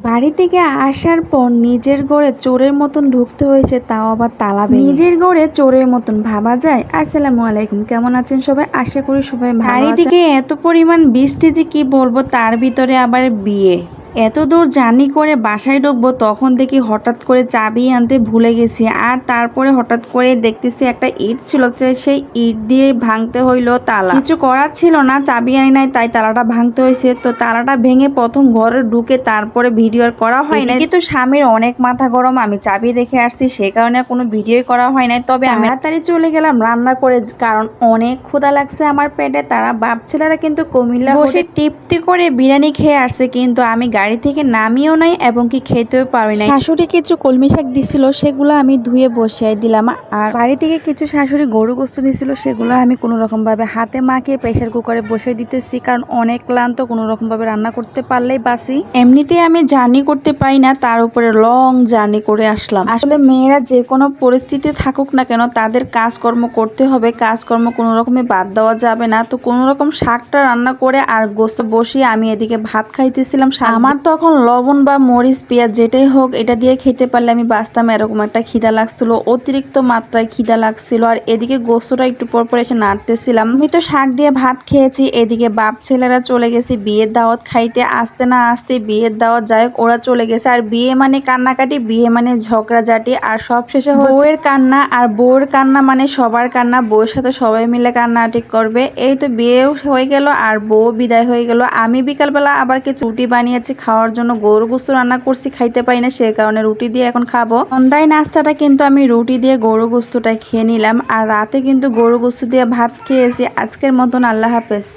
বাড়ি থেকে আসার পর নিজের গড়ে চোরের মতন ঢুকতে হয়েছে তাও আবার তালা নিজের গড়ে চোরের মতন ভাবা যায়। আসসালামু আলাইকুম কেমন আছেন সবাই? আশা করি সবাই বাড়ি থেকে এত পরিমাণ বৃষ্টি যে কি বলব তার ভিতরে আবার বিয়ে। এত দূর জার্নি করে বাসায় ঢুকবো তখন দেখি হঠাৎ করে চাবি আনতে ভুলে গেছি। আর তারপরে হঠাৎ করে দেখতেছি একটা ইট ছিল সেই ইট দিয়ে ভাঙতে হইল তালা। কিছু করার ছিল না চাবি আনি নাই তাই তালাটা ভাঙতে হয়েছে। তো তালাটা ভেঙে প্রথম ঘরে ঢুকে তারপরে ভিডিও আর করা হয় না কিন্তু স্বামীর অনেক মাথা গরম আমি চাবি রেখে আসছি সে কারণে কোনো ভিডিওই করা হয় নাই। তবে আমি তাড়াতাড়ি চলে গেলাম রান্না করে কারণ অনেক ক্ষুধা লাগছে আমার পেটে। তারা বাপ ছেলেরা কিন্তু কুমিল্লা বসে তৃপ্তি করে বিরিয়ানি খেয়ে আসছে কিন্তু আমি গাড়ি থেকে নামিও নাই এবং কি খেতেও পারি নাই। শাশুড়ি কিছু কলমি শাক দিছিল সেগুলো আমি ধুয়ে বসিয়ে দিলাম। আর বাড়ি থেকে কিছু শাশুড়ি গরু গোস্ত দিছিল সেগুলো আমি কোনো রকম ভাবে হাতে মাখিয়ে প্রেশার কুকারে বসিয়ে দিতেছি কারণ অনেক ক্লান্ত কোনো রকম ভাবে রান্না করতে পারলেই বাসি এমনিতে আমি জার্নি করতে পাই না তার উপরে লং জার্নি করে আসলাম। আসলে মেয়েরা যে কোনো পরিস্থিতি থাকুক না কেন তাদের কাজকর্ম করতে হবে। কাজকর্ম কোনো রকমে বাদ দেওয়া যাবে না। তো কোনো রকম শাকটা রান্না করে আর গোস্ত বসিয়ে আমি এদিকে ভাত খাইতেছিলাম। শাক- আমার তখন লবণ বা মরিচ, পেঁয়াজ যেটাই হোক, এটা দিয়ে খেতে পারলে আমি বাঁচতাম, এরকম একটা খিদা লাগছিল, অতিরিক্ত মাত্রায় খিদা লাগছিল, আর এদিকে গোস্তটা একটু পর পর এসে নাড়তেছিলাম। আমি তো শাক দিয়ে ভাত খেয়েছি, এদিকে বাপ ছেলেরা চলে গেছে বিয়ের দাওয়াত খাইতে, আসতে না আসতে বিয়ের দাওয়াত, যাই হোক, ওরা চলে গেছে, আর বিয়ে মানে কান্নাকাটি, বিয়ে মানে ঝগড়াঝাটি, আর সব শেষে বউয়ের কান্না, আর বউয়ের কান্না মানে সবার কান্না, বউয়ের সাথে সবাই মিলে কান্নাটি করবে, এই তো বিয়েও হয়ে গেল, আর বউ বিদায় হয়ে গেল, আমি বিকালবেলা আবার কিছু চুটি বানিয়েছি খাওয়ার জন্য গরু গোস্ত রান্না করছি, খাইতে পাই না, সে কারণে রুটি দিয়ে এখন খাব। সন্ধ্যায় নাস্তাটা কিন্তু আমি রুটি দিয়ে গরু গোস্তটা খেয়ে নিলাম, আর রাতে কিন্তু গরু গোস্ত দিয়ে ভাত খেয়েছি। আজকের মতন আল্লাহ হাফেজ।